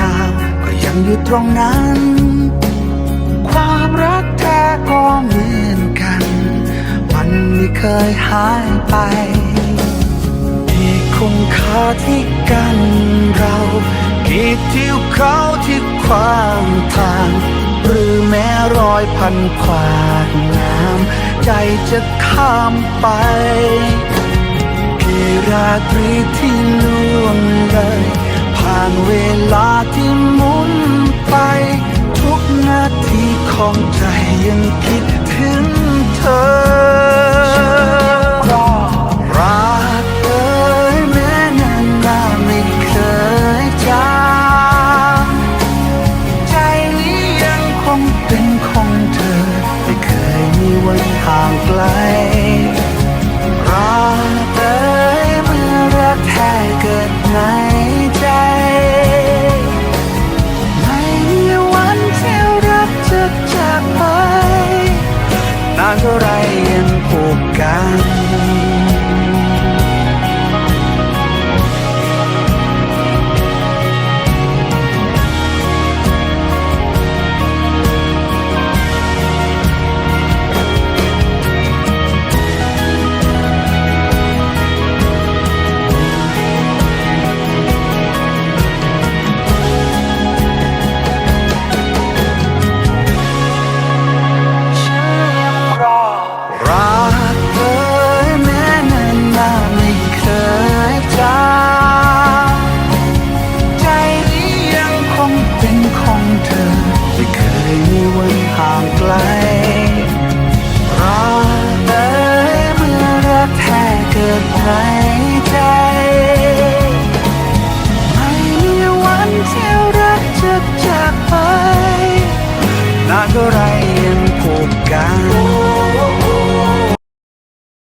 ดาว ก็ยังอยู่ตรงนั้น ความรักแท้ก็เหมือนกัน มันไม่เคยหายไปมีคุณค่าที่กันเรากีดที่เขาที่ความทาง หรือแม้รอยพันขวากน้ำใจจะข้ามไปกี่ราตรีที่ล่วงเลยผ่าน เวลาที่านเท่าไรยังผูกกัน ดหใจไม่มีวันที่รักจะจากไปนานเไรยังผูกัน